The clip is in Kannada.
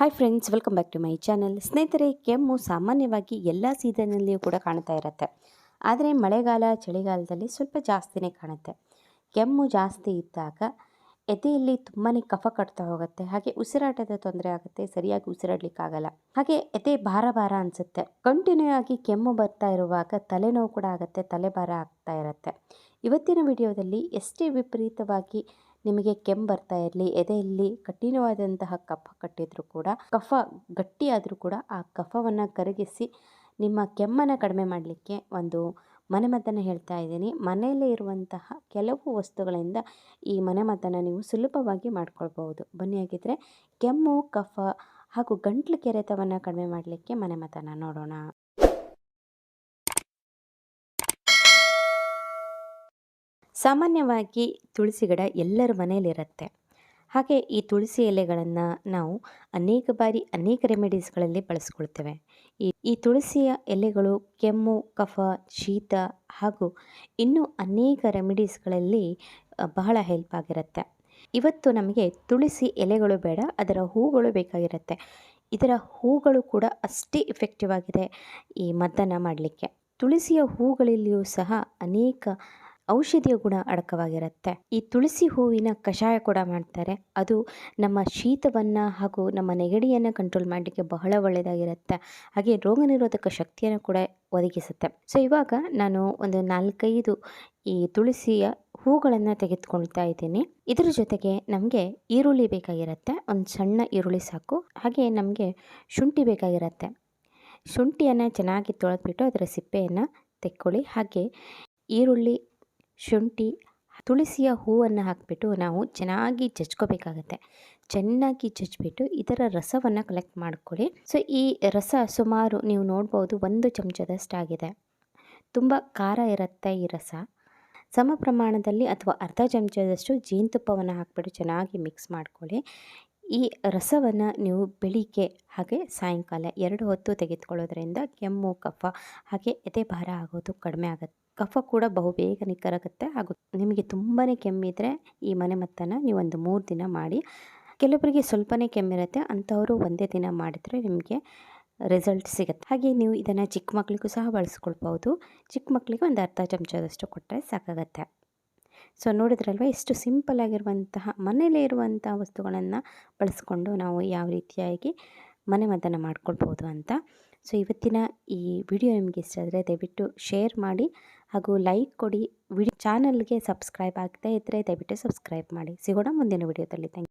Hi friends welcome back to my channel ಸ್ನೇಹಿತರೆ, ಕೆಮ್ಮು ಸಾಮಾನ್ಯವಾಗಿ ಎಲ್ಲ ಸೀಸನ್ನಲ್ಲಿಯೂ ಕೂಡ ಕಾಣ್ತಾ ಇರುತ್ತೆ. ಆದರೆ ಮಳೆಗಾಲ, ಚಳಿಗಾಲದಲ್ಲಿ ಸ್ವಲ್ಪ ಜಾಸ್ತಿನೇ ಕಾಣುತ್ತೆ. ಕೆಮ್ಮು ಜಾಸ್ತಿ ಇದ್ದಾಗ ಎದೆಯಲ್ಲಿ ತುಂಬಾ ಕಫ ಕಟ್ತಾ ಹೋಗುತ್ತೆ. ಹಾಗೆ ಉಸಿರಾಟದ ತೊಂದರೆ ಆಗುತ್ತೆ, ಸರಿಯಾಗಿ ಉಸಿರಾಡ್ಲಿಕ್ಕಾಗಲ್ಲ. ಹಾಗೆ ಎದೆ ಭಾರ ಭಾರ ಅನಿಸುತ್ತೆ. ಕಂಟಿನ್ಯೂ ಆಗಿ ಕೆಮ್ಮು ಬರ್ತಾ ಇರುವಾಗ ತಲೆನೋವು ಕೂಡ ಆಗುತ್ತೆ ತಲೆ ಭಾರ ಆಗ್ತಾ ಇರುತ್ತೆ. ಇವತ್ತಿನ ವಿಡಿಯೋದಲ್ಲಿ ಎಷ್ಟೇ ವಿಪರೀತವಾಗಿ ನಿಮಗೆ ಕೆಮ್ಮು ಬರ್ತಾ ಇರಲಿ ಎದೆಯಲ್ಲಿ ಕಠಿಣವಾದಂತಹ ಕಫ ಕಟ್ಟಿದರೂ ಕೂಡ, ಕಫ ಗಟ್ಟಿಯಾದರೂ ಕೂಡ ಆ ಕಫವನ್ನು ಕರಗಿಸಿ ನಿಮ್ಮ ಕೆಮ್ಮನ್ನು ಕಡಿಮೆ ಮಾಡಲಿಕ್ಕೆ ಒಂದು ಮನೆಮದ್ದನ್ನು ಹೇಳ್ತಾ ಇದ್ದೀನಿ. ಮನೆಯಲ್ಲೇ ಇರುವಂತಹ ಕೆಲವು ವಸ್ತುಗಳಿಂದ ಈ ಮನೆಮದ್ದನ್ನು ನೀವು ಸುಲಭವಾಗಿ ಮಾಡ್ಕೊಳ್ಬಹುದು. ಬನ್ನಿ ಹಾಗಿದ್ರೆ ಕೆಮ್ಮು, ಕಫ ಹಾಗೂ ಗಂಟ್ಲು ಕೆರೆತವನ್ನು ಕಡಿಮೆ ಮಾಡಲಿಕ್ಕೆ ಮನೆಮದ್ದನ್ನು ನೋಡೋಣ. ಸಾಮಾನ್ಯವಾಗಿ ತುಳಸಿ ಗಿಡ ಎಲ್ಲರ ಮನೆಯಲ್ಲಿರುತ್ತೆ. ಹಾಗೆ ಈ ತುಳಸಿ ಎಲೆಗಳನ್ನು ನಾವು ಅನೇಕ ಬಾರಿ ಅನೇಕ ರೆಮಿಡೀಸ್ಗಳಲ್ಲಿ ಬಳಸ್ಕೊಳ್ತೇವೆ. ಈ ಈ ತುಳಸಿಯ ಎಲೆಗಳು ಕೆಮ್ಮು, ಕಫ, ಶೀತ ಹಾಗೂ ಇನ್ನೂ ಅನೇಕ ರೆಮಿಡೀಸ್ಗಳಲ್ಲಿ ಬಹಳ ಹೆಲ್ಪ್ ಆಗಿರುತ್ತೆ. ಇವತ್ತು ನಮಗೆ ತುಳಸಿ ಎಲೆಗಳು ಬೇಡ, ಅದರ ಹೂಗಳು ಬೇಕಾಗಿರುತ್ತೆ. ಇದರ ಹೂಗಳು ಕೂಡ ಅಷ್ಟೇ ಇಫೆಕ್ಟಿವ್ ಆಗಿದೆ ಈ ಮದ್ದನ್ನು ಮಾಡಲಿಕ್ಕೆ. ತುಳಸಿಯ ಹೂಗಳಲ್ಲಿಯೂ ಸಹ ಅನೇಕ ಔಷಧಿಯ ಗುಣ ಅಡಕವಾಗಿರುತ್ತೆ. ಈ ತುಳಸಿ ಹೂವಿನ ಕಷಾಯ ಕೂಡ ಮಾಡ್ತಾರೆ. ಅದು ನಮ್ಮ ಶೀತವನ್ನು ಹಾಗೂ ನಮ್ಮ ನೆಗಡಿಯನ್ನು ಕಂಟ್ರೋಲ್ ಮಾಡಲಿಕ್ಕೆ ಬಹಳ ಒಳ್ಳೆಯದಾಗಿರುತ್ತೆ. ಹಾಗೆ ರೋಗ ನಿರೋಧಕ ಶಕ್ತಿಯನ್ನು ಕೂಡ ಒದಗಿಸುತ್ತೆ. ಸೊ ಇವಾಗ ನಾನು ಒಂದು ನಾಲ್ಕೈದು ಈ ತುಳಸಿಯ ಹೂಗಳನ್ನು ತೆಗೆದುಕೊಳ್ತಾ ಇದ್ದೀನಿ. ಇದರ ಜೊತೆಗೆ ನಮಗೆ ಈರುಳ್ಳಿ ಬೇಕಾಗಿರುತ್ತೆ. ಒಂದು ಸಣ್ಣ ಈರುಳ್ಳಿ ಸಾಕು. ಹಾಗೆ ನಮಗೆ ಶುಂಠಿ ಬೇಕಾಗಿರುತ್ತೆ. ಶುಂಠಿಯನ್ನು ಚೆನ್ನಾಗಿ ತೊಳೆದ್ಬಿಟ್ಟು ಅದರ ಸಿಪ್ಪೆಯನ್ನು ತೆಕ್ಕೊಳ್ಳಿ. ಹಾಗೆ ಈರುಳ್ಳಿ ಶುಂಠಿ, ತುಳಸಿಯ ಹೂವನ್ನು ಹಾಕಿಬಿಟ್ಟು ನಾವು ಚೆನ್ನಾಗಿ ಜಜ್ಕೋಬೇಕಾಗತ್ತೆ. ಚೆನ್ನಾಗಿ ಜಜ್ಜಿಬಿಟ್ಟು ಇದರ ರಸವನ್ನು ಕಲೆಕ್ಟ್ ಮಾಡ್ಕೊಳ್ಳಿ. ಸೊ ಈ ರಸ ಸುಮಾರು ನೀವು ನೋಡ್ಬೋದು ಒಂದು ಚಮಚದಷ್ಟಾಗಿದೆ ತುಂಬ ಖಾರ ಇರುತ್ತೆ ಈ ರಸ. ಸಮ ಪ್ರಮಾಣದಲ್ಲಿ ಅಥವಾ ಅರ್ಧ ಚಮಚದಷ್ಟು ಜೇನುತುಪ್ಪವನ್ನು ಹಾಕಿಬಿಟ್ಟು ಚೆನ್ನಾಗಿ ಮಿಕ್ಸ್ ಮಾಡ್ಕೊಳ್ಳಿ. ಈ ರಸವನ್ನು ನೀವು ಬೆಳಿಗ್ಗೆ ಹಾಗೆ ಸಾಯಂಕಾಲ ಎರಡು ಹೊತ್ತು ತೆಗೆದುಕೊಳ್ಳೋದ್ರಿಂದ ಕೆಮ್ಮು, ಕಫ ಹಾಗೆ ಎದೆ ಭಾರ ಆಗೋದು ಕಡಿಮೆ ಆಗುತ್ತೆ. ಕಫ ಕೂಡ ಬಹು ಬೇಗ ನಿಕ್ಕರಾಗುತ್ತೆ ಹಾಗೂ ನಿಮಗೆ ತುಂಬಾ ಕೆಮ್ಮಿದ್ರೆ ಈ ಮನೆ ನೀವೊಂದು ಮೂರು ದಿನ ಮಾಡಿ. ಕೆಲವರಿಗೆ ಸ್ವಲ್ಪನೇ ಕೆಮ್ಮಿರುತ್ತೆ ಅಂಥವರು ಒಂದೇ ದಿನ ಮಾಡಿದರೆ ನಿಮಗೆ ರಿಸಲ್ಟ್ ಸಿಗುತ್ತೆ. ಹಾಗೆ ನೀವು ಇದನ್ನು ಚಿಕ್ಕ ಮಕ್ಕಳಿಗೂ ಸಹ ಬಳಸ್ಕೊಳ್ಬೋದು ಚಿಕ್ಕ ಮಕ್ಕಳಿಗೆ ಒಂದು ಅರ್ಧ ಚಮಚದಷ್ಟು ಕೊಟ್ಟರೆ ಸಾಕಾಗತ್ತೆ. ಸೊ ನೋಡಿದ್ರಲ್ವ ಎಷ್ಟು ಸಿಂಪಲ್ ಆಗಿರುವಂತಹ, ಮನೆಯಲ್ಲೇ ಇರುವಂಥ ವಸ್ತುಗಳನ್ನು ಬಳಸ್ಕೊಂಡು ನಾವು ಯಾವ ರೀತಿಯಾಗಿ ಮನೆ ಮದ್ದನ್ನು ಮಾಡ್ಕೊಳ್ಬೋದು ಅಂತ. ಸೊ, ಇವತ್ತಿನ ಈ ವಿಡಿಯೋ ನಿಮಗೆ ಇಷ್ಟ ಆದರೆ ದಯವಿಟ್ಟು ಶೇರ್ ಮಾಡಿ ಹಾಗೂ ಲೈಕ್ ಕೊಡಿ. ವಿಡಿ ಚಾನಲ್ಗೆ ಸಬ್ಸ್ಕ್ರೈಬ್ ಆಗದೇ ಇದ್ದರೆ ದಯವಿಟ್ಟು ಸಬ್ಸ್ಕ್ರೈಬ್ ಮಾಡಿ. ಸಿಗೋಣ ಮುಂದಿನ ವಿಡಿಯೋದಲ್ಲಿ. ಥ್ಯಾಂಕ್